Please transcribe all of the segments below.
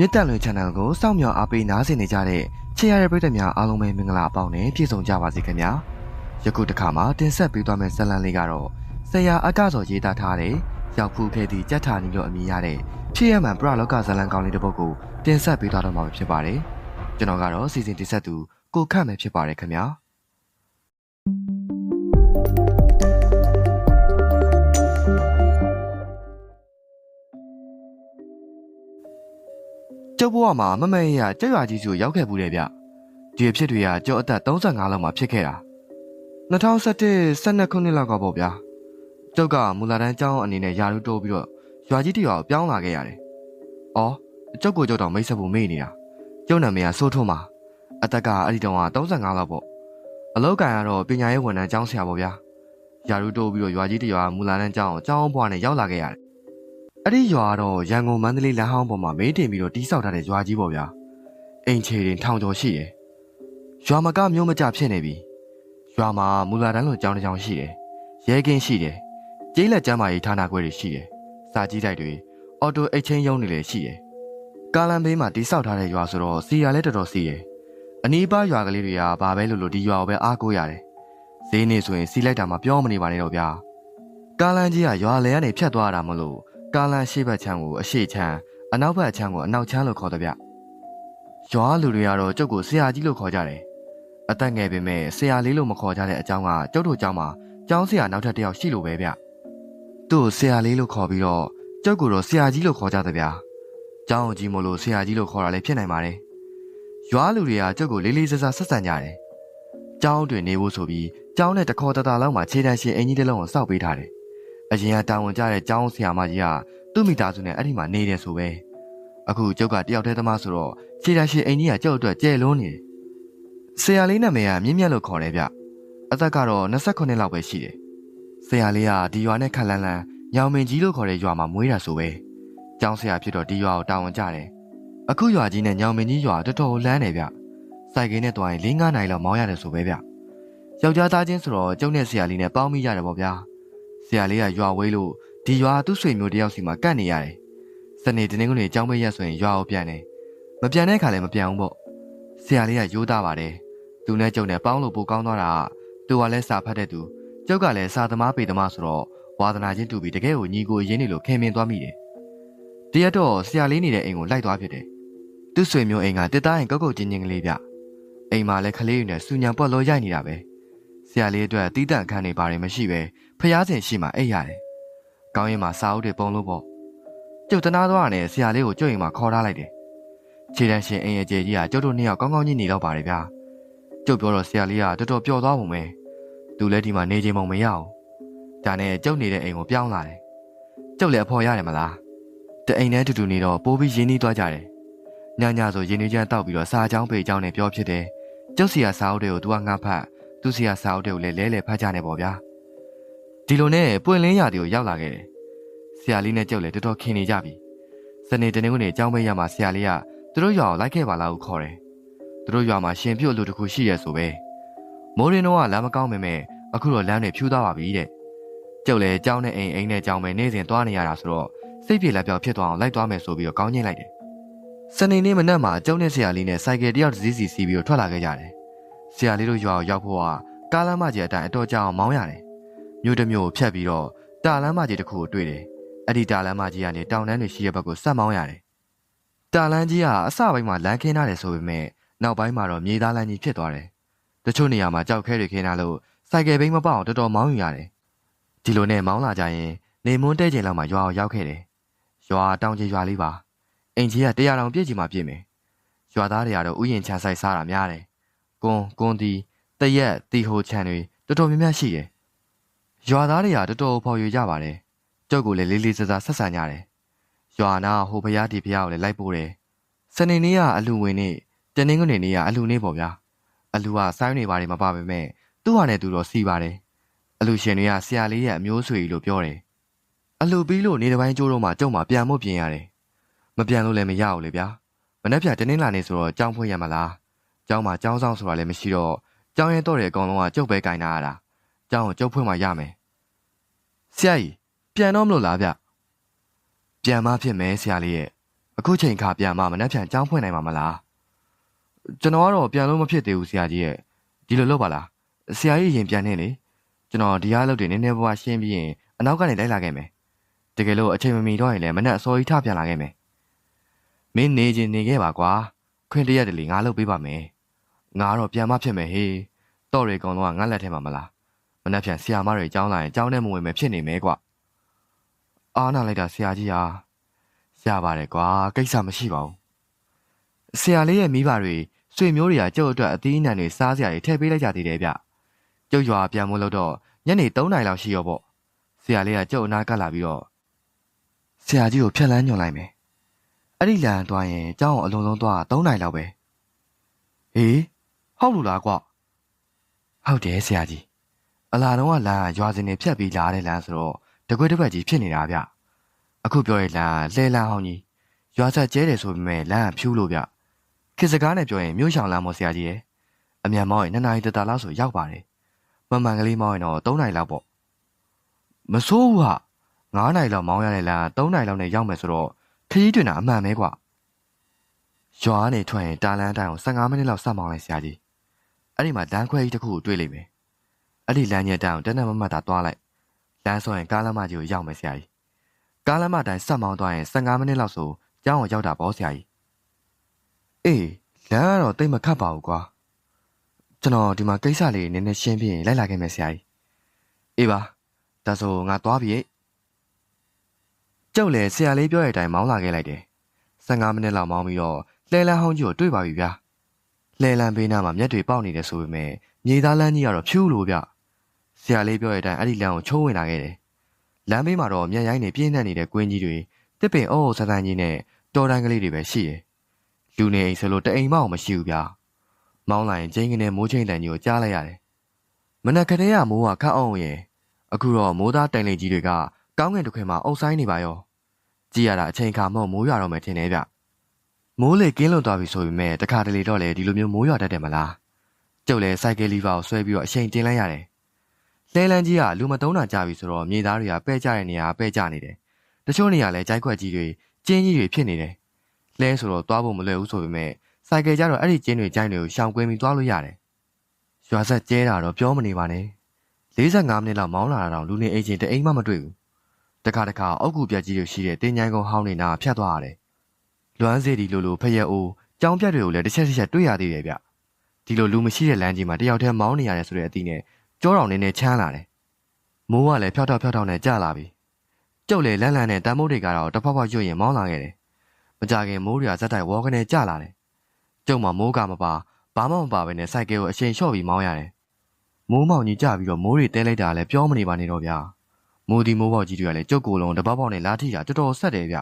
မြစ်တန်လွင် channel ကိုစောင့်မျှော်အားပေးနားဆင်နေကြတဲ့ချစ်ရတဲ့ပရိသတ်များအားလုံးပဲမင်္ဂလာအပေါင်းနဲ့ပြည့်စုံကြပါစေခင်ဗျာယခုတစ်ခါမှာတင်ဆက်ပေးသွားမယ့်ဇာတ်လမ်းလေးကတော့ဆရာအကစောရေးသားထားတဲ့ရောက်ဖူးခဲ့သည့်ကြက်ထာနီလို့အမည်ရတဲ့ဖြစ်ရမှန်ပရလောကဇာတ်လမ်းကောင်းလေးတစ်ပုဒ်ကိုတင်ဆက်ပေးသွားတော့မှာဖြစ်ပါတယ်ကျွန်တော်ကတော့စီစဉ်တင်ဆက်သူကိုခန့်မယ်ဖြစ်ပါတယ်ခင်ဗျာကျုပ် ဘဝမှာမမရရကြက်ရွာကြီးစုရောက်ခဲ့ဘူးတယ်ဗျဒီအဖြစ်တွေကကျုပ်အသက်35လောက်မှာဖြစ်ခဲ့တာ2017 12ခုနှစ်လောက်ကပေါ့ဗျာကျုပ်ကမူလာတန်းကျောင်းအနေနဲ့ယာရုတိုးပြီးတော့ရွာကြီးတရွာကိုပြောင်းလာခဲ့ရတယ်။အော်ကျုပ်ကိုကျုပ်တော့မိတ်ဆက်ဖို့မေ့နေတာကျုပ်နာမည်ကစိုးထွန်းပါအသက်ကအဲ့ဒီတုန်းက35လောက်ပေါ့အလောက်ကန်ကတော့ပညာရေးဝန်ထမ်းကျောင်းဆရာပေါ့ဗျာယာရုတိုးပြီးတော့ရွာကြီးတရွာမူလာတန်းကျောင်းကိုကျောင်းဘွားနဲ့ရောက်လာခဲ့ရတယ် အဲ့ဒီရွာတော့ရန်ကုန်မန္တလေးလမ်းဟောင်းပေါ်မှာမေးတင်ပြီးတော့တီးဆောက်ထားတဲ့ရွာကြီးပေါ့ဗျာအိမ်ခြေတင်ထောင်ကျော်ရှိတယ်ရွာမကမျိုးမကြဖြစ်နေပြီရွာမှာမူလာတန်းလိုကျောင်းတစ်ကျောင်းရှိတယ်ရဲကင်းရှိတယ်ကျေးလက်ကျမ်းမာရေးဌာနခွဲတွေရှိတယ်စာကြီးတိုက်တွေအော်တိုအိတ်ချင်းရုံးတွေလည်းရှိတယ်ကားလမ်းဘေးမှာတီးဆောက်ထားတဲ့ရွာဆိုတော့စီရလည်းတော်တော်စီတယ်အနီးပါးရွာကလေးတွေကဘာပဲလို့လို့ဒီရွာကိုပဲအားကိုးရတယ်ဈေးနေဆိုရင်စီလိုက်တာမှပြောမနေပါနဲ့တော့ဗျာကားလမ်းကြီးကရွာလဲကနေဖြတ်သွားတာမလို့ ကားလန်ရှေ့ဘက်ချမ်းကိုအရှေ့ချမ်းအနောက်ဘက်ချမ်းကိုအနောက်ချမ်းလို့ခေါ်တဲ့ဗျရွာလူတွေကတော့ကျုပ်ကိုဆရာကြီးလို့ခေါ်ကြတယ်အသက်ငယ်ပေမဲ့ဆရာလေးလို့မခေါ်ကြတဲ့အကြောင်းကကျုပ်တို့ကျောင်းမှာကျောင်းဆရာနောက်ထပ်တစ်ယောက်ရှိလို့ပဲဗျသူ့ကိုဆရာလေးလို့ခေါ်ပြီးတော့ကျုပ်ကိုတော့ဆရာကြီးလို့ခေါ်ကြတဲ့ဗျကျောင်းကြီးမို့လို့ဆရာကြီးလို့ခေါ်တာလည်းဖြစ်နိုင်ပါတယ်ရွာလူတွေကကျုပ်ကိုလေးလေးစားစားဆက်ဆံကြတယ်ကျောင်းတွင်နေဖို့ဆိုပြီးကျောင်းနဲ့တခေါ်တတာလောက်မှာခြေတန်းရှင်အင်ကြီးတစ်လုံးကိုစောက်ပေးထားတယ် အရင်ကတာဝန်ကျတဲ့ကျောင်းဆရာမကြီးကသူ့မိသားစုနဲ့အဲ့ဒီမှာနေတယ်ဆိုပဲအခုကျုပ်ကတယောက်တည်းသမားဆိုတော့ခြေတန်းရှင်အင်ကြီးကကျုပ်အတွက်ကြဲလွန်းနေတယ်ဆရာလေးနာမည်ကမြင့်မြတ်လို့ခေါ်တယ်ဗျအသက်ကတော့28လောက်ပဲရှိတယ်ဆရာလေးကဒီရွာနဲ့ခက်လန်းလန်းညောင်မင်ကြီးလို့ခေါ်တဲ့ရွာမှာမွေးတာဆိုပဲကျောင်းဆရာဖြစ်တော့ဒီရွာကိုတာဝန်ကျတယ်အခုရွာကြီးနဲ့ညောင်မင်ကြီးရွာတော်တော်လန်းနေဗျစိုက်ကင်းနဲ့တွိုင်း၄-၅နိုင်လောက်မောင်းရတယ်ဆိုပဲဗျယောက်ျားသားချင်းဆိုတော့ကျုပ်နဲ့ဆရာလေးနဲ့ပေါင်းမိရတယ်ပေါ့ဗျာ ဆရာလေးကရွာဝေးလို့ဒီရွာသူ့ဆွေမျိုးတယောက်စီမှာကတ်နေရတယ်။စနေတနင်္ဂနွေအကြောင်းပေးရက်ဆိုရင်ရွာကိုပြန်တယ်။မပြန်တဲ့အခါလည်းမပြန်ဘူးပေါ့။ဆရာလေးကရိုးသားပါတယ်။သူနဲ့ကျုံနဲ့ပေါင်းလို့ပိုကောင်းသွားတာကသူကလည်းစာဖတ်တဲ့သူကျုပ်ကလည်းစာသမားပေသမားဆိုတော့ဝါသနာချင်းတူပြီးတကယ်ကိုညီကိုရင်းနေလို့ခင်မင်သွားမိတယ်။တရက်တော့ဆရာလေးနေတဲ့အိမ်ကိုလိုက်သွားဖြစ်တယ်။သူ့ဆွေမျိုးအိမ်ကတစ်သားရင်ကောက်ကောက်ချင်းချင်းကလေးဗျ။အိမ်မှာလည်းခလေးတွေနဲ့စူညံပွက်လို့ရိုက်နေတာပဲ။ဆရာလေးအတွက်တီးတန့်ခန်းနေပါတယ်မရှိပဲ ဖျားစင်ရှိမှအိပ်ရတယ်။ကောင်းရင်မှာစာအုပ်တွေပုံလို့ပေါ့။ကျုပ်တနာသွားနဲ့ဆရာလေးကိုကြွရင်မှာခေါ်ထားလိုက်တယ်။ခြေတန်းရှင်အင်ရဲ့ကျေကြီးကကျုပ်တို့နှစ်ယောက်ကောင်းကောင်းကြီးနေတော့ပါတယ်ဗျာ။ကျုပ်ပြောတော့ဆရာလေးကတော်တော်ပျော်သွားပုံပဲ။သူလည်းဒီမှာနေချိန်မုံမရအောင်။ဒါနဲ့ကျုပ်နေတဲ့အိမ်ကိုပြောင်းလာတယ်။ကျုပ်လည်းအဖော်ရတယ်မလား။တအိမ်နဲ့တူတူနေတော့ပိုးပြီးရင်းနှီးသွားကြတယ်။ညညဆိုရင်းနှီးချမ်းတောက်ပြီးတော့စာချောင်းပေချောင်းနဲ့ပြောဖြစ်တယ်။ကျုပ်စီကစာအုပ်တွေကိုသူကငှဖတ်သူစီကစာအုပ်တွေကိုလည်းလဲလဲဖတ်ကြနေပေါ့ဗျာ။ ဒီလိုနဲ့ပွင့်လင်းရာတီကိုရောက်လာခဲ့တယ်။ဆရာလေးနဲ့ကျုပ်လည်းတော်တော်ခင်နေကြပြီ။စနေတနေ့ကနေအကြောင်းပေးရမှာဆရာလေးကသူတို့ရွာကိုလိုက်ခဲ့ပါလားဟုခေါ်တယ်။သူတို့ရွာမှာရှင်ပြုတ်လူတစ်ခုရှိရဲဆိုပဲ။မိုးရင်တော့ကလမ်းမကောင်းပေမဲ့အခုတော့လမ်းတွေဖြူသွားပါပြီတဲ့။ကျုပ်လည်းအကြောင်းနဲ့အိမ်အိမ်နဲ့အကြောင်းပဲနေ့စဉ်သွားနေရတာဆိုတော့စိတ်ပြေလက်ပြောက်ဖြစ်သွားအောင်လိုက်သွားမယ်ဆိုပြီးတော့ကောင်းညှိလိုက်တယ်။စနေနေ့မနက်မှာကျုပ်နဲ့ဆရာလေးနဲ့စိုက်ကယ်တယောက်တစ်စီးစီစီးပြီးတော့ထွက်လာခဲ့ကြတယ်။ဆရာလေးတို့ရွာကိုရောက်ဖို့ကကားလမ်းမကြီးအတိုင်းအတော်ကြာအောင်မောင်းရတယ်။ မြို့တစ်မြို့ကိုဖြတ်ပြီးတော့တာလမ်းမကြီးတစ်ခုကိုတွေ့တယ်။အဲ့ဒီတာလမ်းမကြီးကနေတောင်တန်းတွေရှိတဲ့ဘက်ကိုဆက်မောင်းရတယ်။တာလမ်းကြီးကအစပိုင်းမှာလမ်းခင်းထားတယ်ဆိုပေမဲ့နောက်ပိုင်းမှာတော့မြေသားလမ်းကြီးဖြစ်သွားတယ်။တချို့နေရာမှာကြောက်ခဲတွေခင်းထားလို့စိုက်ကယ်ဘိန်းမပေါအောင်တော်တော်မောင်းယူရတယ်။ဒီလိုနဲ့မောင်းလာကြရင်နေမွန်းတဲချိန်လောက်မှာရွာကိုရောက်ခဲ့တယ်။ရွာတောင်ကြီးရွာလေးပါ။အိမ်ကြီးကတရားတော်ပြည့်ကြီးမှပြည့်မယ်။ရွာသားတွေကတော့ဥယျာဉ်ချမ်းဆိုင်စားတာများတယ်။ကွန်ကွန်တီတရက်တီဟိုချန်တွေတော်တော်များများရှိတယ်။ ရွာသားတွေကတော်တော်ဖော်ရွေကြပါတယ်။ကြောက်ကလည်းလေးလေးစားစားဆက်ဆံကြတယ်။ရွာနာဟိုဖရားဒီဖရားကိုလည်းလိုက်ပို့တယ်။စနေနေ့ကအလူဝင်နေ့တနင်္ဂနွေနေ့ကအလူနေ့ပေါ့ဗျာ။အလူကဆိုင်းနေပါတယ်မပါပဲမဲ့သူ့ဟာနဲ့သူတော့စီပါတယ်။အလူရှင်တွေကဆရာလေးရဲ့အမျိုးဆွေကြီးလို့ပြောတယ်။အလူပြီးလို့နေတစ်ပိုင်းကျိုးတော့မှကျုံမှပြန်မို့ပြင်ရတယ်။မပြန်လို့လည်းမရဘူးလေဗျာ။မနေ့ဖြန်တနင်္လာနေ့ဆိုတော့ကြောင်းဖွင့်ရမလား။ကျောင်းမှာကျောင်းဆောင်ဆိုတာလည်းမရှိတော့ကျောင်းရဲတော့တဲ့အကောင်လုံးကကျုပ်ပဲကင်နာရတာ။ ကျောင်းကိုကျုပ်ဖွင့်မှရမယ်။ဆရာကြီးပြန်တော့မလို့လားဗျ။ပြန်မဖြစ်မယ်ဆရာလေးရဲ့အခုချိန်ခါပြန်မှမနှက်ဖြန်ကြောင်းဖွင့်နိုင်မှာမလားကျွန်တော်ကတော့ပြန်လို့မဖြစ်သေးဘူးဆရာကြီးရဲ့ဒီလိုလုပ်ပါလားဆရာကြီးရင်ပြန်နေလေကျွန်တော်ဒီအားလုပ်တွေနည်းနည်းပါးပါးရှင်းပြီးရင်အနောက်ကနေလိုက်လာခဲ့မယ်တကယ်လို့အချိန်မမီတော့ရင်လည်းမနှက်အစောကြီးထပြန်လာခဲ့မယ်မင်းနေချင်းနေခဲ့ပါကွာခွင့်တရက်တလေငါလုပ်ပေးပါမယ်ငါတော့ပြန်မဖြစ်မယ်ဟေးတော့ရီကောင်တော့ငါလက်ထဲမှာမလား မနှက်ဖြန်ဆရာမတွေအကြောင်းလာရင်အကြောင်းနဲ့မဝင်မယ်ဖြစ်နေမယ်ကွာအားနာလိုက်တာဆရာကြီးဟာရပါတယ်ကွာကိစ္စမရှိပါဘူးဆရာလေးရဲ့မိဘတွေဆွေမျိုးတွေကကျုပ်အတွက်အသီးအနှံတွေစားစရာတွေထည့်ပေးလိုက်ကြသေးတယ်ဗျကျုပ်ရွာပြန်မလို့တော့ညနေ3နာရီလောက်ရှိရောပေါ့ဆရာလေးကကျုပ်အနာကပ်လာပြီးတော့ဆရာကြီးကိုဖြတ်လန်းညွှန်လိုက်မယ်အဲ့ဒီလမ်းသွားရင်ကျောင်းအောင်အလုံးလုံးသွား3နာရီလောက်ပဲဟေးဟုတ်လို့လားကွဟုတ်တယ်ဆရာကြီး အလာတော့ကလမ်းကရွာစင်နေဖြတ်ပြီးလာတဲ့လမ်းဆိုတော့တကွက်တစ်ပတ်ကြီးဖြစ်နေတာဗျအခုပြောရလမ်းလှဲလမ်းဟောင်းကြီးရွာဆက်ကျဲတယ်ဆိုပေမဲ့လမ်းကဖြူးလို့ဗျခေတ်စကားနဲ့ပြောရင်မြို့ရှောင်လမ်းမော်ဆရာကြီးရဲ့အမြန်မောင်းရင်2နာရီတတလောက်ဆိုရောက်ပါတယ်မမှန်ကလေးမောင်းရင်တော့3နာရီလောက်ပေါ့မဆိုးဘူးဟာ9နာရီလောက်မောင်းရတဲ့လမ်း3နာရီလောက်နဲ့ရောက်မယ်ဆိုတော့ခရီးတွင်တာအမှန်ပဲကွာရွာကနေထွက်ရင်တာလန်းတိုင်းကို15မိနစ်လောက်စောင့်မောင်းလိုက်ဆရာကြီးအဲ့ဒီမှာလမ်းခွဲကြီးတစ်ခုကိုတွေ့လိမ့်မယ် အဲ့ဒီလမ်းညက်တန်းကိုတနက်မမတ်တာသွားလိုက်လမ်းဆောရင်ကားလမ်းမကြီးကိုရောက်မယ်ဆရာကြီးကားလမ်းမတိုင်းဆက်မောင်းသွားရင်15မိနစ်လောက်ဆိုကျောင်းကိုရောက်တာပေါ့ဆရာကြီးအေးလမ်းကတော့တိတ်မခတ်ပါဘူးကွာကျွန်တော်ဒီမှာကိစ္စလေးနည်းနည်းရှင်းပြရင်လိုက်လာခဲ့မယ်ဆရာကြီးအေးပါဒါဆိုငါသွားပြီကျုပ်လည်းဆရာလေးပြောတဲ့အတိုင်းမောင်းလာခဲ့လိုက်တယ်15မိနစ်လောက်မောင်းပြီးတော့လှဲလန်းဟောင်းကြီးကိုတွေ့ပါပြီဗျာလှဲလန်းဘေးနားမှာမျက်တွေပေါက်နေတယ်ဆိုပေမဲ့မြေသားလန်းကြီးကတော့ဖြူးလို့ဗျ ဆရာလေးပြောတဲ့အတိုင်းအဲ့ဒီလမ်းကိုချိုးဝင်လာခဲ့တယ်လမ်းဘေးမှာတော့မျက်ရိုင်းနေပြင်းထန်နေတဲ့ကွင်းကြီးတွေတစ်ပင်အုပ်အုပ်ဆန်းဆန်းကြီးနဲ့တော်တန်းကလေးတွေပဲရှိတယ်လူနေအိမ်ဆိုလို့တအိမ်မှမရှိဘူးဗျာမောင်းလာရင်ကျင်းကနေမိုးချင်းတန်ကြီးကိုကြားလိုက်ရတယ်မနက်ကတည်းကမိုးကခတ်အောင်ရဲ့အခုတော့မိုးသားတိုင်လိတ်ကြီးတွေကကောင်းကင်တစ်ခွင်မှာအုပ်ဆိုင်နေပါရောကြည်ရတာအချိန်ခါမို့မိုးရွာတော့မယ်ထင်တယ်ဗျမိုးလေကင်းလွန်သွားပြီဆိုပေမဲ့တခါတလေတော့လေဒီလိုမျိုးမိုးရွာတတ်တယ်မလားကျုပ်လည်းစိုက်ကယ်လီဗာကိုဆွဲပြီးတော့အချိန်တင်လိုက်ရတယ် လဲလန်းကြီးကလူမသုံးတာကြပြီဆိုတော့မြေသားတွေကပဲ့ကြတဲ့နေရာပဲ့ကြနေတယ်တချို့နေရာလဲကြိုက်ခွက်ကြီးတွေကျင်းကြီးတွေဖြစ်နေတယ်လဲဆိုတော့သွားဖို့မလွယ်ဘူးဆိုပေမဲ့စိုက်ကယ်ကြတော့အဲ့ဒီကျင်းတွေကြိုင်းတွေကိုရှောင်ကွင်းပြီးသွားလို့ရတယ်ရွာဆက်ကျဲတာတော့ပြောမနေပါနဲ့45မိနစ်လောက်မောင်းလာတာတော့လူနေအိမ်ချင်းတအိမ်မှမတွေ့ဘူးတခါတခါအောက်ကူပြက်ကြီးတွေရှိတဲ့တင်းញိုင်းကုန်းဟောင်းနေနာဖြတ်သွားရတယ်လွမ်းစေးဒီလိုလိုဖရက်အိုးကြောင်းပြက်တွေကိုလည်းတစ်ချက်တစ်ချက်တွေ့ရသေးတယ်ဗျဒီလိုလူမရှိတဲ့လမ်းကြီးမှာတယောက်တည်းမောင်းနေရတယ်ဆိုတဲ့အသည့်နဲ့ ကြောတော်နေနေချမ်းလာတယ်မိုးကလည်းဖြောက်ထောက်ဖြောက်ထောက်နဲ့ကျလာပြီကျုပ်လေလန့်လန့်နဲ့တန်မိုးတွေကတော့တဖောက်ဖောက်ရွတ်ရင်မောင်းလာခဲ့တယ်မကြခင်မိုးတွေကဇက်တိုက်ဝေါကနေကျလာတယ်ကျုံမှာမိုးကမပါဘာမှမပါဘဲနဲ့စိုက်ကဲကိုအချိန်လျှော့ပြီးမောင်းရတယ်မိုးမောင်ကြီးကြပြီးတော့မိုးတွေတဲလိုက်တာလည်းပြောမနေပါနဲ့တော့ဗျာမိုးဒီမိုးပေါက်ကြီးတွေကလည်းကျုပ်ကိုယ်လုံးတပတ်ပေါက်နဲ့လာထိတာတော်တော်ဆက်တယ်ဗျ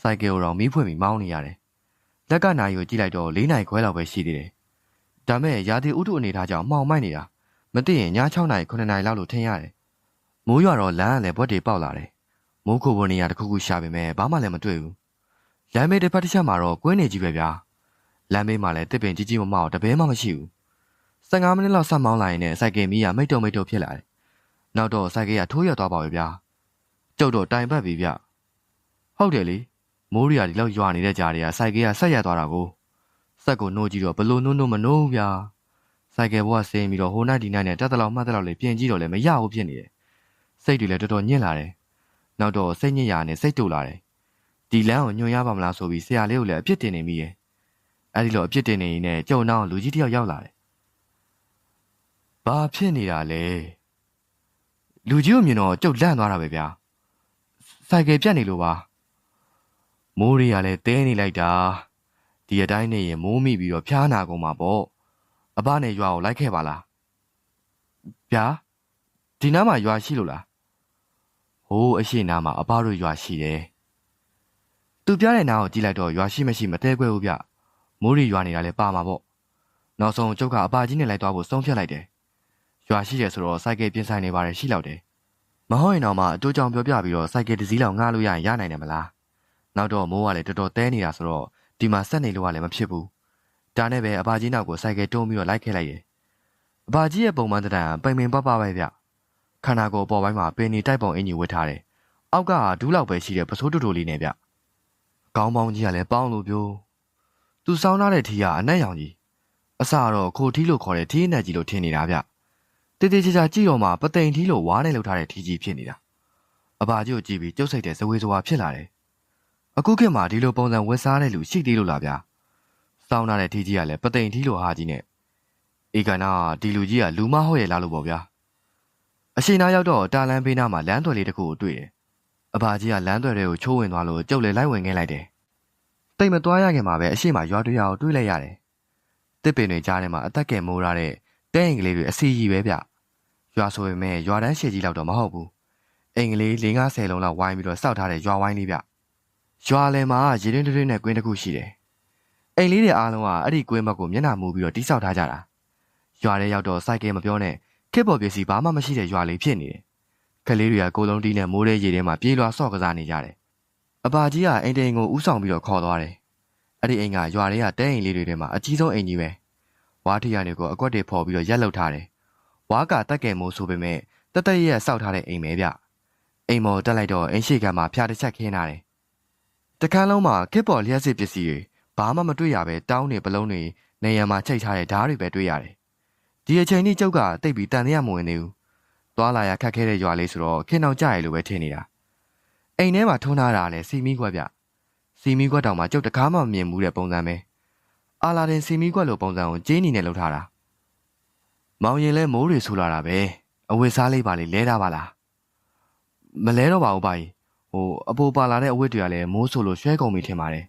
စိုက်ကဲကိုတော့မီးဖွင့်ပြီးမောင်းနေရတယ်လက်ကနာရီကိုကြည့်လိုက်တော့၄နိုင်ခွဲလောက်ပဲရှိသေးတယ်ဒါမဲ့ရာသီဥတုအနေထားကြောင့်မှောင်မိုက်နေတာ မသိရင်ည6နိုင်9နိုင်လောက်လို့ထင်ရတယ်မိုးရွာတော့လမ်းကလည်းဘွက်တွေပေါက်လာတယ်မိုးခိုပေါ်နေရတခုခုရှာပေမဲ့ဘာမှလည်းမတွေ့ဘူးလမ်းမေးတစ်ဖက်တစ်ချက်မှာတော့ကွင်းနေကြီးပဲဗျာလမ်းမေးမှာလည်းတစ်ပင်ကြီးကြီးမမောက်တပဲမှမရှိဘူး15မိနစ်လောက်ဆက်မောင်းလာရင်လည်းစိုက်ကယ်မီးကမိတ်တုံမိတ်တုံဖြစ်လာတယ်နောက်တော့စိုက်ကယ်ကထိုးရသွားပါပဲဗျာကျုပ်တော့တိုင်ပတ်ပြီဗျဟုတ်တယ်လေမိုးရီယာဒီလောက်ရွာနေတဲ့ကြားတွေကစိုက်ကယ်ကဆက်ရသွားတာကိုဆက်ကိုနှိုးကြည့်တော့ဘလို့နှိုးနှိုးမနှိုးဘူးဗျာ စိုက်ကယ်ဘဝဆင်းပြီးတော့ဟိုနိုင်ဒီနိုင်နဲ့တက်တလောက်မှတ်တလောက်လေးပြင်ကြည့်တော့လည်းမရဘူးဖြစ်နေတယ်စိတ်တွေလည်းတော်တော်ညစ်လာတယ်နောက်တော့စိတ်ညစ်ရာနဲ့စိတ်တူလာတယ်ဒီလမ်းကိုညွှန်ရပါမလားဆိုပြီးဆရာလေးကိုလည်းအပြစ်တင်နေမိရဲ့အဲဒီလိုအပြစ်တင်နေရင်လည်းကြုံနောက်လူကြီးတယောက်ရောက်လာတယ်ဘာဖြစ်နေတာလဲလူကြီးကိုမြင်တော့ကြုတ်လန့်သွားတာပဲဗျာစိုက်ကယ်ပြတ်နေလို့ပါမိုးရီကလည်းတဲနေလိုက်တာဒီအတိုင်းနေရင်မိုးမိပြီးတော့ဖျားနာကုန်မှာပေါ့ အဘနဲ့ရွာကိုလိုက်ခဲ့ပါလားဗျာဒီနားမှာရွာရှိလို့လားဟိုးအရှိနားမှာအဘတို့ရွာရှိတယ်သူပြတဲ့နားကိုကြည့်လိုက်တော့ရွာရှိမရှိမတဲခွဲဘူးဗျမိုးရီရွာနေတာလည်းပါမှာပေါ့နောက်ဆုံးကျုပ်ကအပါကြီးနဲ့လိုက်သွားဖို့ဆုံးဖြတ်လိုက်တယ်ရွာရှိရဆိုတော့စိုက်ကယ်ပြင်ဆိုင်နေပါတယ်ရှိလောက်တယ်မဟုတ်ရင်တော့မှအတူကြောင်ပြောပြပြီးတော့စိုက်ကယ်တစ်စီးလောက်ငှားလို့ရရင်ရနိုင်တယ်မလားနောက်တော့မိုးကလည်းတော်တော်တဲနေတာဆိုတော့ဒီမှာဆက်နေလို့ကလည်းမဖြစ်ဘူး ဒါနဲ့ပဲအပါကြီးနောက်ကိုစိုက်ကယ်တွန်းပြီးတော့လိုက်ခဲ့လိုက်တယ်အပါကြီးရဲ့ပုံမှန်တံပိန်ပင်ပပပဲဗျခန္ဓာကိုယ်ပေါ်ပိုင်းမှာပင်နေတိုက်ပုံအင်ကြီးဝတ်ထားတယ်အောက်ကဒူးလောက်ပဲရှိတဲ့ပစိုးတူတူလေးနဲ့ဗျခေါင်းပေါင်းကြီးကလည်းပေါင်းလို့ပြိုးသူစောင်းထားတဲ့ထီကအနက်ရောင်ကြီးအစတော့ခိုထီလို့ခေါ်တဲ့ထီးအနက်ကြီးလို့ထင်နေတာဗျတေးသေးချာချာကြည့်တော့မှပသိမ်ထီလို့ဝါးနဲ့လှုပ်ထားတဲ့ထီကြီးဖြစ်နေတာအဘာကြီးကိုကြည့်ပြီးကျုပ်စိတ်တဲ့ဇဝေဇဝါဖြစ်လာတယ်အခုခေတ်မှာဒီလိုပုံစံဝက်စားတဲ့လူရှိသေးလို့လားဗျာ စောင်းထားတဲ့ထီကြီးကလည်းပသိမ်ထီလို့ဟာကြီးနဲ့ဧကနာဒီလူကြီးကလူမဟုတ်ရဲ့လားလို့ပေါ့ဗျာအရှိနာရောက်တော့တာလန်ဘေးနားမှာလမ်းသွယ်လေးတစ်ခုကိုတွေ့တယ်အဘာကြီးကလမ်းသွယ်တွေကိုချိုးဝင်သွားလို့ကျုပ်လည်းလိုက်ဝင်ခဲ့လိုက်တယ်တိတ်မသွားရခင်မှာပဲအရှိမရွာတွေးရအောင်တွေးလိုက်ရတယ်တစ်ပင်တွေကြားထဲမှာအသက်ကဲမိုးရတဲ့တဲအိမ်ကလေးတွေအစီကြီးပဲဗျရွာဆိုပေမဲ့ရွာတန်းရှည်ကြီးလောက်တော့မဟုတ်ဘူးအိမ်ကလေး၄50လုံးလောက်ဝိုင်းပြီးတော့စောက်ထားတဲ့ရွာဝိုင်းလေးဗျရွာလယ်မှာရေတွင်းတွင်းနဲ့ကွင်းတစ်ခုရှိတယ် အိမ်လေးတွေအားလုံးကအဲ့ဒီကွင်းဘက်ကိုမျက်နှာမူပြီးတော့တိဆောက်ထားကြတာရွာထဲရောက်တော့စိုက်ကဲမပြောနဲ့ခစ်ပေါ်ပစ္စည်းဘာမှမရှိတဲ့ရွာလေးဖြစ်နေတယ်ကလေးတွေကကိုလုံးတီးနဲ့မိုးတဲ့ရေထဲမှာပြေးလွှာဆော့ကစားနေကြတယ်အပါကြီးကအိမ်တိန်ကိုဥဆောင်ပြီးတော့ခေါ်သွားတယ်အဲ့ဒီအိမ်ကရွာထဲကတဲအိမ်လေးတွေထဲမှာအကြီးဆုံးအိမ်ကြီးပဲဝါထီယာတွေကိုအကွက်တွေဖော်ပြီးတော့ရက်လုထားတယ်ဝါကတက်ကဲမိုးဆိုပေမဲ့တသက်ရက်စောက်ထားတဲ့အိမ်ပဲဗျအိမ်မော်တက်လိုက်တော့အိမ်ရှိကမှာဖျားတစ်ချက်ခင်းထားတယ်တခန်းလုံးမှာခစ်ပေါ်လျှက်စစ်ပစ္စည်းတွေ ဘာမှမတွေ့ရပဲတောင်းနေပလုံးတွေနေရံမှာချိတ်ထားတဲ့ဓားတွေပဲတွေ့ရတယ်ဒီအချိန်ကြီးကျုပ်ကတိတ်ပြီးတန်ရမဝင်နေဘူးသွားလာရခက်ခဲတဲ့ရွာလေးဆိုတော့ခင်းအောင်ကြရလို့ပဲထင်နေတာအိမ်ထဲမှာထုံးထားတာလည်းစီမီခွက်ဗျစီမီခွက်တောင်မှကျုပ်တကားမှမမြင်ဘူးတဲ့ပုံစံပဲအာလာဒင်စီမီခွက်လိုပုံစံကိုကျင်းနီနဲ့လုပ်ထားတာမောင်ရင်လဲမိုးတွေဆူလာတာပဲအဝတ်စားလေးပါလေလဲတာပါလားမလဲတော့ပါဘူးပါကြီးဟိုအပိုပါလာတဲ့အဝတ်တွေကလည်းမိုးဆူလို့ရွှဲကုန်ပြီထင်ပါတယ်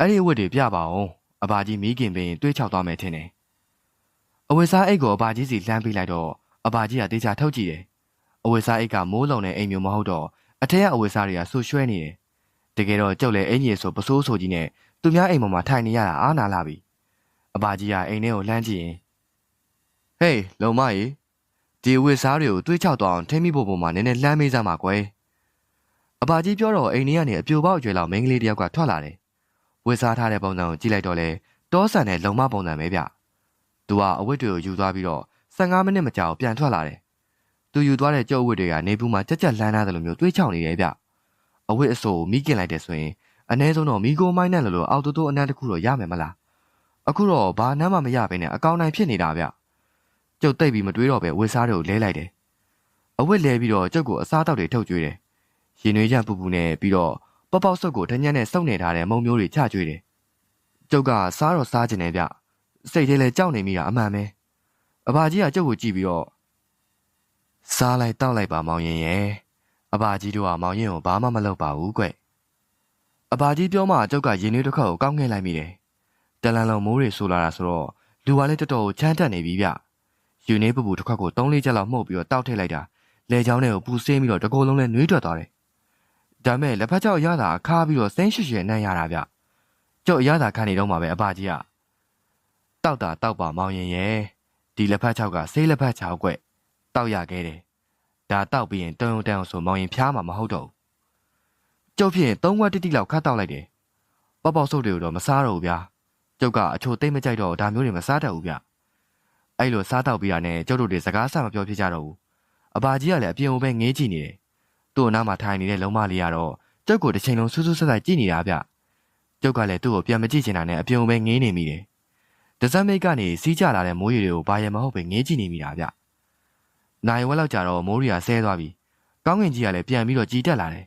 အဲ့ဒီအဝတ်တွေပြပါအောင်အဘာကြီးမိခင်ပင်တွေးချောက်သွားမယ်ထင်တယ်အဝတ်စားအိတ်ကိုအဘာကြီးစီလှမ်းပေးလိုက်တော့အဘာကြီးကတေချာထုတ်ကြည့်တယ်အဝတ်စားအိတ်ကမိုးလုံတဲ့အိမ်မျိုးမဟုတ်တော့အထက်ကအဝတ်စားတွေကဆူရွှဲနေတယ်တကယ်တော့ကျုပ်လည်းအင်ကြီးဆိုပစိုးဆိုကြီးနဲ့သူများအိမ်ပေါ်မှာထိုင်နေရတာအားနာလာပြီအဘာကြီးကအိမ်ထဲကိုလှမ်းကြည့်ရင်ဟေးလုံမကြီးဒီဝစ်စားတွေကိုတွေးချောက်သွားအောင်ထိမိဖို့ပုံမှာနည်းနည်းလှမ်းမေးစမ်းပါကွယ်အဘာကြီးပြောတော့အိမ်ထဲကနေအပြိုပေါက်အကျွဲလောက်မိန်းကလေးတယောက်ကထွက်လာတယ် ဝစ်စားထားတဲ့ပုံစံကိုကြည့်လိုက်တော့လေတောဆန်တဲ့လုံမပုံစံပဲဗျသူကအဝတ်တွေကိုယူသွားပြီးတော့15မိနစ်မကြာအောင်ပြန်ထွက်လာတယ်သူယူသွားတဲ့ကြောက်ဝတ်တွေကနေဘူးမှာကြက်ကြက်လှမ်းထားတယ်လို့မျိုးတွေးချောက်နေတယ်ဗျအဝတ်အစိုးမိကင်လိုက်တယ်ဆိုရင်အ ਨੇ ဆုံးတော့မိကိုမိုင်းနဲ့လို့လို့အောက်တိုတိုအနမ်းတစ်ခုတော့ရမယ်မလားအခုတော့ဘာနမ်းမှမရဘဲနဲ့အကောင့်နိုင်ဖြစ်နေတာဗျကျုပ်တိတ်ပြီးမတွေးတော့ပဲဝစ်စားတွေကိုလဲလိုက်တယ်အဝတ်လဲပြီးတော့ကျုပ်ကိုအစားတောက်တွေထုတ်ကျွေးတယ်ရင်နွေးရပူပူနဲ့ပြီးတော့ ပေါပေါဆုပ်ကိုတညက်နဲ့စုပ်နေထားတဲ့မုံမျိုးတွေချကျွေးတယ်ကျုပ်ကစားတော့စားကျင်တယ်ဗျစိတ်ထဲလဲကြောက်နေမိတာအမှန်ပဲအဘာကြီးကကျုပ်ကိုကြည့်ပြီးတော့စားလိုက်တောက်လိုက်ပါမောင်ရင်ရဲ့အဘာကြီးတို့ကမောင်ရင်ကိုဘာမှမလုပ်ပါဘူးကွအဘာကြီးပြောမှကျုပ်ကရင်နှွေးတစ်ခါကိုကောက်ငှဲ့လိုက်မိတယ်တလန်လုံးမိုးတွေဆူလာတာဆိုတော့လူကလည်းတော်တော်ချမ်းတက်နေပြီဗျယူနေပပူတစ်ခါကို၃လေးချက်လောက်မှုတ်ပြီးတော့တောက်ထည့်လိုက်တာလေချောင်းထဲကိုပူဆင်းပြီးတော့တကိုယ်လုံးနဲ့နှွေးထွက်သွားတယ် ဒါမဲ့လက်ဖက်ချောက်ရတာခါပြီးတော့စိမ့်ရွှွှဲနှမ်းရတာဗျကျုပ်ရတာခံနေတော့မှပဲအဘာကြီးကတောက်တာတောက်ပါမောင်ရင်ရဲ့ဒီလက်ဖက်ချောက်ကဆေးလက်ဖက်ချောက်ကွတောက်ရခဲ့တယ်ဒါတောက်ပြီးရင်တုံတုံဆိုမောင်ရင်ဖျားမှာမဟုတ်တော့ဘူးကျုပ်ဖြင့်သုံးဝက်တိတိလောက်ခတ်တောက်လိုက်တယ်ပေါပေါဆုပ်တွေကိုတော့မစားတော့ဘူးဗျာကျုပ်ကအချိုသိမ့်မကြိုက်တော့ဒါမျိုးတွေမစားတတ်ဘူးဗျအဲ့လိုစားတောက်ပြီးရနဲ့ကျုပ်တို့တွေစကားဆမပြောဖြစ်ကြတော့ဘူးအဘာကြီးကလည်းအပြင်ကိုပဲငေးကြည့်နေတယ် သူ့အနားမှာထိုင်နေတဲ့လုံမလေးကတော့ကျုပ်ကိုတစ်ချိန်လုံးဆူးဆူးဆက်ဆက်ကြည့်နေတာဗျကျုပ်ကလည်းသူ့ကိုပြန်မကြည့်ချင်တာနဲ့အပြင်ကိုပဲငေးနေမိတယ်ဒဇက်မိတ်ကနေစီးကြလာတဲ့မိုးရီတွေကိုဘာရမဟုတ်ပဲငေးကြည့်နေမိတာဗျနိုင်ဝက်လောက်ကြာတော့မိုးရီကဆဲသွားပြီကောင်းကင်ကြီးကလည်းပြန်ပြီးတော့ကြည်တက်လာတယ်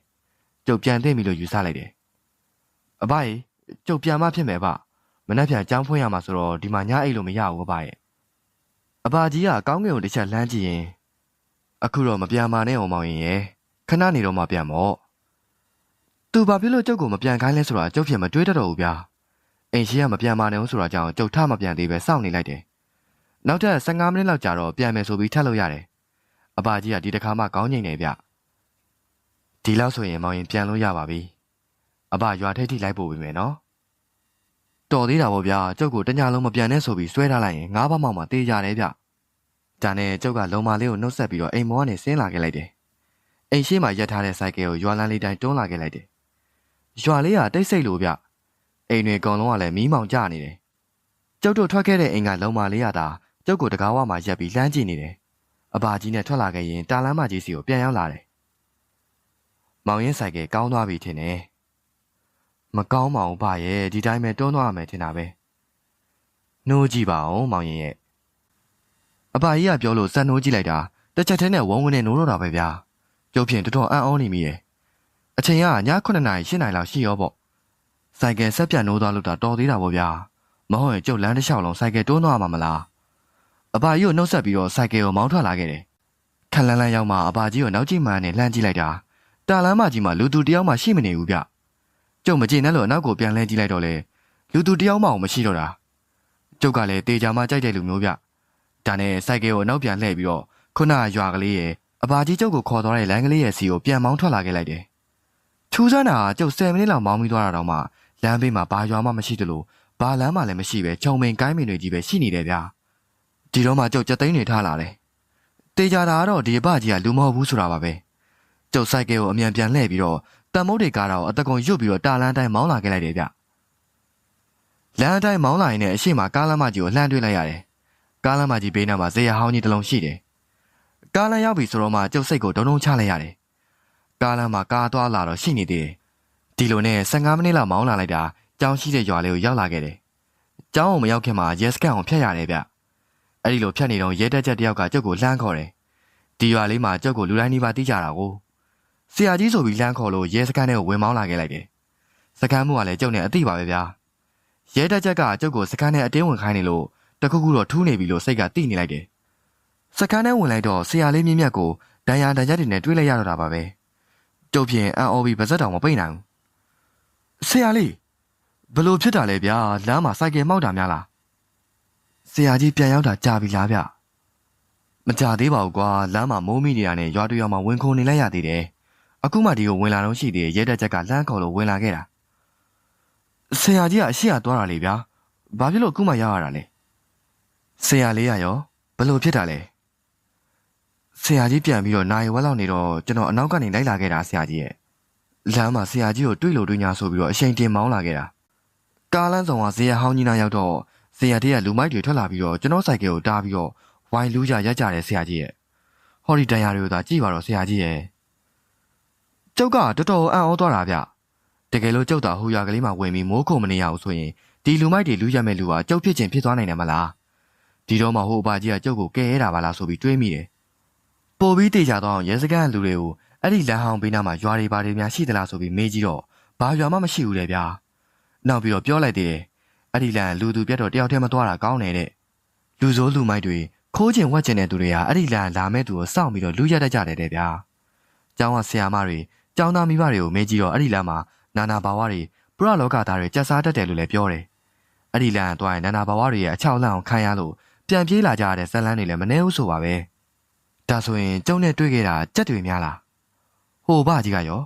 ကျုပ်ပြန်သိပြီလို့ယူဆလိုက်တယ်အဘရေကျုပ်ပြန်မဖြစ်မယ်ဗျမနှက်ပြန်ကြောင်းဖွင့်ရမှာဆိုတော့ဒီမှာညအိတ်လို့မရဘူးဗျရဲ့အဘကြီးကကောင်းကင်ကိုတစ်ချက်လှမ်းကြည့်ရင်အခုတော့မပြန်ပါနဲ့အောင်မောင်ရင်ရယ် ခဏနေတော့မှပြန်မော့သူဘာဖြစ်လို့ကျုပ်ကိုမပြန်ခိုင်းလဲဆိုတာကျုပ်ဖြစ်မတွေးတတ်တော့ဘူးဗျာအိမ်ရှိကမပြန်ပါနဲ့အောင်ဆိုတာကြောင့်ကျုပ်ထမပြန်သေးပဲစောင့်နေလိုက်တယ်နောက်ထပ်15မိနစ်လောက်ကြာတော့ပြန်မယ်ဆိုပြီးထပ်လို့ရတယ်အဘကြီးကဒီတစ်ခါမှကောင်းငိမ့်နေဗျဒီလောက်ဆိုရင်မောင်ရင်ပြန်လို့ရပါပြီအဘရွာထိပ်ထိလိုက်ပို့ပြီမယ်နော်တော်သေးတာပေါ့ဗျာကျုပ်ကိုတညလုံးမပြန်နဲ့ဆိုပြီးဆွဲထားလိုက်ရင်ငါးပါးမောင်မှတေးကြတယ်ဗျဒါနဲ့ကျုပ်ကလုံမာလေးကိုနှုတ်ဆက်ပြီးတော့အိမ်မောကနေဆင်းလာခဲ့လိုက်တယ် အိမ်ရှိမှရက်ထားတဲ့စိုက်ကယ်ကိုရွာလန်းလေးတိုင်းတွန်းလာခဲ့လိုက်တယ်ရွာလေးကတိတ်ဆိတ်လို့ဗျအိမ်တွေအကုန်လုံးကလည်းမီးမောင်ကျနေတယ်ကျုပ်တို့ထွက်ခဲ့တဲ့အိမ်ကလုံမာလေးရတာကျုပ်ကိုတကားဝမှာရက်ပြီးလှမ်းကြည့်နေတယ်အဘာကြီးနဲ့ထွက်လာခဲ့ရင်တာလန်းမကြီးစီကိုပြန်ရောက်လာတယ်မောင်ရင်ဆိုင်ကကောင်းသွားပြီထင်တယ်မကောင်းပါဘူးဗျရဲ့ဒီတိုင်းပဲတွန်းသွားရမယ်ထင်တာပဲနှိုးကြည့်ပါဦးမောင်ရင်ရဲ့အဘကြီးကပြောလို့စက်နှိုးကြည့်လိုက်တာတစ်ချက်တည်းနဲ့ဝုန်းဝန်းနဲ့နိုးတော့တာပဲဗျာ ကျုပ်ဖြင့်တော်တော်အံ့ဩနေမိရဲ့အချိန်ကည9နာရီ10နာရီလောက်ရှိရောပေါ့စိုက်ကယ်ဆက်ပြတ်နိုးသွားလို့တာတော်သေးတာပေါ့ဗျာမဟုတ်ရင်ကျုပ်လမ်းတစ်လျှောက်လုံးစိုက်ကယ်တွန်းသွားမှာမလားအဘကြီးကိုနှုတ်ဆက်ပြီးတော့စိုက်ကယ်ကိုမောင်းထွက်လာခဲ့တယ်ခက်လန်းလန်းရောက်မှအဘကြီးကိုနောက်ကြည့်မှန်းနဲ့လှမ်းကြည့်လိုက်တာတာလမ်းမကြီးမှာလူသူတယောက်မှရှိမနေဘူးဗျကျုပ်မကြည့်နဲ့လို့အနောက်ကိုပြန်လှည့်ကြည့်လိုက်တော့လေလူသူတယောက်မှမရှိတော့တာကျုပ်ကလည်းတေချာမှကြိုက်တဲ့လူမျိုးဗျဒါနဲ့စိုက်ကယ်ကိုနောက်ပြန်လှည့်ပြီးတော့ခုနရွာကလေးရဲ့ အဘကြီးကျုပ်ကိုခေါ်သွားတဲ့လမ်းကလေးရဲ့စီကိုပြန်မောင်းထွက်လာခဲ့လိုက်တယ်ထူးဆန်းတာကကျုပ်10မိနစ်လောက်မောင်းပြီးသွားတာတော့မှလမ်းဘေးမှာဘာရွာမှမရှိသလိုဘာလမ်းမှလည်းမရှိပဲခြုံပင်ကိုင်းပင်တွေကြီးပဲရှိနေတယ်ဗျာဒီတော့မှကျုပ်ကြက်သိန်းတွေထားလာတယ်တေချာတာကတော့ဒီအဘကြီးကလူမဟုတ်ဘူးဆိုတာပါပဲကျုပ်စိုက်ကယ်ကိုအမြန်ပြန်လှည့်ပြီးတော့တန်မုတ်တွေကားတော့အတကုံရွတ်ပြီးတော့တာလန်းတိုင်းမောင်းလာခဲ့လိုက်တယ်ဗျလမ်းအတိုင်းမောင်းလာရင်လည်းအရှိမကားလမ်းမကြီးကိုလှမ်းတွေ့လိုက်ရတယ်ကားလမ်းမကြီးဘေးနားမှာဇေယျဟောင်းကြီးတစ်လုံးရှိတယ် ကားလမ်းရောက်ပြီဆိုတော့မှကျုပ်စိတ်ကိုဒုံဒုံချလိုက်ရတယ်ကားလမ်းမှာကားသွားလာတော့ရှိနေသေးတယ်ဒီလိုနဲ့15မိနစ်လောက်မောင်းလာလိုက်တာကြောင်းရှိတဲ့ရွာလေးကိုရောက်လာခဲ့တယ်ကျောင်းအောင်မရောက်ခင်မှာရဲစခန်းအောင်ဖျက်ရတယ်ဗျအဲ့ဒီလိုဖျက်နေတော့ရဲတက်ချက်တယောက်ကကျုပ်ကိုလှမ်းခေါ်တယ်ဒီရွာလေးမှာကျုပ်ကိုလူတိုင်းနှိပါတီးကြတာကိုဆရာကြီးဆိုပြီးလှမ်းခေါ်လို့ရဲစခန်းထဲကိုဝင်မောင်းလာခဲ့လိုက်တယ်စခန်းမှုကလည်းကျုပ်နဲ့အသိပါပဲဗျာရဲတက်ချက်ကကျုပ်ကိုစခန်းထဲအတင်းဝင်ခိုင်းနေလို့တခုခုတော့ထူးနေပြီလို့စိတ်ကတိနေလိုက်တယ် စခန်းထဲဝင်လိုက်တော့ဆရာလေးမြင့်မြတ်ကိုဒဏ်ရာဒဏ်ချက်တွေနဲ့တွေးလိုက်ရတော့တာပါပဲကျုပ်ဖြင့်အန်အော်ဘီပါဇက်တောင်မပိတ်နိုင်ဘူးဆရာလေးဘလို့ဖြစ်တာလဲဗျာလမ်းမှာစိုက်ကယ်မောက်တာများလားဆရာကြီးပြန်ရောက်တာကြာပြီလားဗျမကြသေးပါဘူးကွာလမ်းမှာမိုးမိနေရနဲ့ရွာတရွာမှာဝင်ခုန်နေလိုက်ရသေးတယ်အခုမှဒီကိုဝင်လာတော့ရှိသေးတယ်ရဲတက်ချက်ကလမ်းခေါ်လို့ဝင်လာခဲ့တာဆရာကြီးကအရှိရသွားတာလေဗျာဘာဖြစ်လို့အခုမှရောက်ရတာလဲဆရာလေးရရောဘလို့ဖြစ်တာလဲ ဆရာကြီးပြန်ပြီးတော့နိုင်ဝက်လောက်နေတော့ကျွန်တော်အနောက်ကနေလိုက်လာခဲ့တာဆရာကြီးရဲ့လမ်းမှာဆရာကြီးကိုတွေ့လို့တွေ့ညာဆိုပြီးတော့အချိန်တင်မောင်းလာခဲ့တာကားလမ်းဆောင်ကဇေယျဟောင်းကြီးနာရောက်တော့ဇေယျတည်းကလူမိုက်တွေထွက်လာပြီးတော့ကျွန်တော်စိုက်ကယ်ကိုတားပြီးတော့ဝိုင်လူးကြရက်ကြတယ်ဆရာကြီးရဲ့ဟော်ဒီတန်ရာတွေကိုသာကြည့်ပါတော့ဆရာကြီးရဲ့ကျုပ်ကတော်တော်အံ့ဩသွားတာဗျတကယ်လို့ကျုပ်သာဟိုရွာကလေးမှာဝင်ပြီးမိုးခုံမနေရဘူးဆိုရင်ဒီလူမိုက်တွေလူးရမဲ့လူကကျုပ်ဖြစ်ချင်းဖြစ်သွားနိုင်တယ်မလားဒီတော့မှဟိုအဘကြီးကကျုပ်ကိုကဲရတာပါလားဆိုပြီးတွေးမိတယ် ပို့ပြီးတေချာတော့ရဲစခန်းလူတွေကိုအဲ့ဒီလမ်းဟောင်းဘေးနားမှာရွာတွေဘာတွေများရှိသလားဆိုပြီးမေးကြည့်တော့ဘာရွာမှမရှိဘူးလေဗျာနောက်ပြီးတော့ပြောလိုက်သေးတယ်အဲ့ဒီလမ်းလူသူပြတ်တော့တယောက်တည်းမသွားတာကောင်းတယ်တဲ့လူစိုးလူမိုက်တွေခိုးကျင်ဝက်ကျင်တဲ့သူတွေကအဲ့ဒီလမ်းလာမဲ့သူကိုစောင့်ပြီးတော့လူရက်တတ်ကြတယ်တဲ့ဗျာကျောင်းကဆရာမတွေကျောင်းသားမိဘတွေကိုမေးကြည့်တော့အဲ့ဒီလမ်းမှာနာနာဘာဝတွေပရလောကသားတွေကြက်စားတတ်တယ်လို့လည်းပြောတယ်အဲ့ဒီလမ်းသွားရင်နာနာဘာဝတွေရဲ့အချောက်လန့်အောင်ခံရလို့ပြန်ပြေးလာကြရတဲ့ဇက်လန်းတွေလည်းမနှဲဘူးဆိုပါပဲ ဒါဆိုရင်ကျုံနဲ့တွေ့ခဲ့တာကြက်တွေများလားဟိုဘကြီးကရော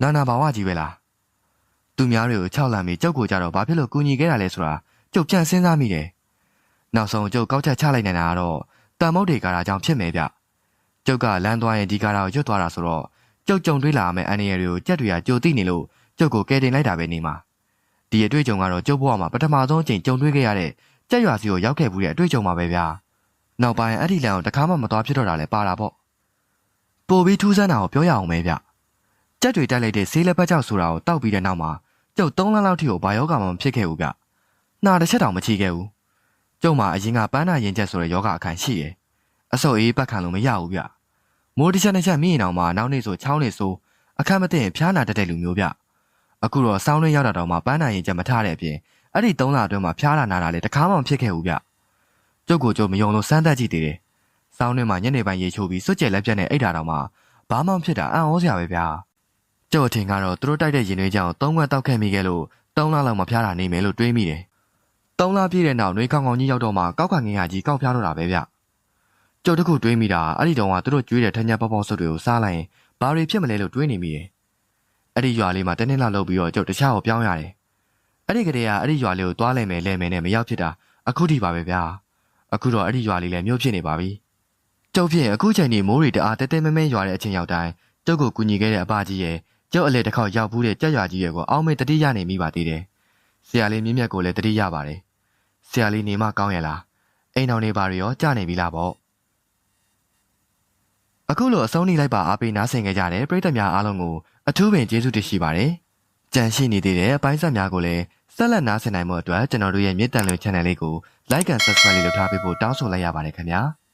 နာနာဘာဝကြီးပဲလားသူများတွေကိုခြောက်လန့်ပြီးကြောက်ကိုကြတော့ဘာဖြစ်လို့ကူညီခဲ့တာလဲဆိုတာကျုပ်ကြံစဉ်းစားမိတယ်နောက်ဆုံးကျုပ်ကောက်ချက်ချလိုက်နေတာကတော့တန်မုတ်တွေကားတာကြောင့်ဖြစ်မယ်ဗျကျုပ်ကလမ်းသွားရင်ဒီကားတာကိုရွတ်သွားတာဆိုတော့ကျုပ်ကြုံတွေ့လာမယ့်အန်ရယ်တွေကိုကြက်တွေကကြိုသိနေလို့ကျုပ်ကိုကယ်တင်လိုက်တာပဲနေမှာဒီအတွေ့အကြုံကတော့ကျုပ်ဘဝမှာပထမဆုံးအချိန်ကြုံတွေ့ခဲ့ရတဲ့ကြက်ရွာစီကိုရောက်ခဲ့ဘူးတဲ့အတွေ့အကြုံပါပဲဗျာ နောက်ပိုင်းအဲ့ဒီလမ်းကိုတခါမှမသွားဖြစ်တော့တာလဲပါတာပေါ့ပို့ပြီးထူးဆန်းတာကိုပြောရအောင်ပဲဗျကြက်တွေတိုက်လိုက်တဲ့ဆေးလက်ပတ်ကြောက်ဆိုတာကိုတောက်ပြီးတဲ့နောက်မှာကျုပ်၃လလောက်ထိကိုဘာယောဂမှမဖြစ်ခဲ့ဘူးဗျနှာတစ်ချက်တောင်မချီခဲ့ဘူးကျုပ်မှာအရင်ကပန်းနာရင်ချက်ဆိုတဲ့ယောဂအခန်းရှိတယ်အဆုပ်အေးပတ်ခံလို့မရဘူးဗျမိုးတစ်ချက်တစ်ချက်မိရင်တောင်မှနောက်နေ့ဆိုချောင်းနေဆိုအခက်မသိရင်ဖျားနာတတ်တဲ့လူမျိုးဗျအခုတော့စောင်းရင်းရောက်တာတော့မှပန်းနာရင်ချက်မထားတဲ့အပြင်အဲ့ဒီ၃လအတွင်းမှာဖျားလာနာတာလေတခါမှမဖြစ်ခဲ့ဘူးဗျ ကျုပ်ကိုကျုပ်မယုံလို့စမ်းသပ်ကြည့်သေးတယ်စောင်းတွင်းမှာညနေပိုင်းရေချိုးပြီးစွတ်ကျက်လက်ပြက်နဲ့အိတ်တာတော့မှဘာမှမဖြစ်တာအံ့ဩစရာပဲဗျာကျုပ်အထင်ကတော့သူတို့တိုက်တဲ့ရင်တွေကြောင့်သုံးခွက်တောက်ခဲ့မိခဲ့လို့၃လလောက်မဖျားတာနေမယ်လို့တွေးမိတယ်၃လပြည့်တဲ့နောက်နှွေးခေါင်ခေါင်ကြီးရောက်တော့မှကောက်ခါငင်ရကြီးကောက်ဖျားတော့တာပဲဗျကျုပ်တခုတွေးမိတာအဲ့ဒီတုန်းကသူတို့ကျွေးတဲ့ထန်းချပေါပေါဆွတ်တွေကိုစားလိုက်ရင်ဘာတွေဖြစ်မလဲလို့တွေးနေမိတယ်အဲ့ဒီရွာလေးမှာတနေ့လောက်လုပ်ပြီးတော့ကျုပ်တခြားကိုပြောင်းရတယ်အဲ့ဒီကလေးကအဲ့ဒီရွာလေးကိုသွားလိုက်မယ်လဲမယ်နဲ့မရောက်ဖြစ်တာအခုထိပါပဲဗျာ အခုတော့အဲ့ဒီရွာလေးလည်းမြို့ဖြစ်နေပါပြီကျုပ်ဖြင့်အခုချိန်ဒီမိုးတွေတအားတဲတဲမဲမဲရွာတဲ့အချိန်ရောက်တိုင်းကျုပ်ကိုကူညီခဲ့တဲ့အဘကြီးရဲ့ကျုပ်အလေတစ်ခေါက်ရောက်ဘူးတဲ့ကြက်ရွာကြီးရဲ့ကိုအောင်းမေတတိရနေမိပါသေးတယ်ဆရာလေးမြင့်မြတ်ကိုလည်းတတိရပါတယ်ဆရာလေးနေမကောင်းရဲ့လားအိမ်တော်နေပါရောကြာနေပြီလားပေါ့အခုလိုအဆုံးနေလိုက်ပါအားပေးနားဆင်ခဲ့ကြတဲ့ပရိသတ်များအားလုံးကိုအထူးပင်ကျေးဇူးတင်ရှိပါတယ်ကြံရှိနေသေးတဲ့အပိုင်းဆက်များကိုလည်းဆက်လက်နားဆင်နိုင်မှုအတွက်ကျွန်တော်တို့ရဲ့မြေတံလွင် channel လေးကို like and subscribe လေးလုပ်ထားပေးဖို့တောင်းဆိုလိုက်ရပါတယ်ခင်ဗျာ။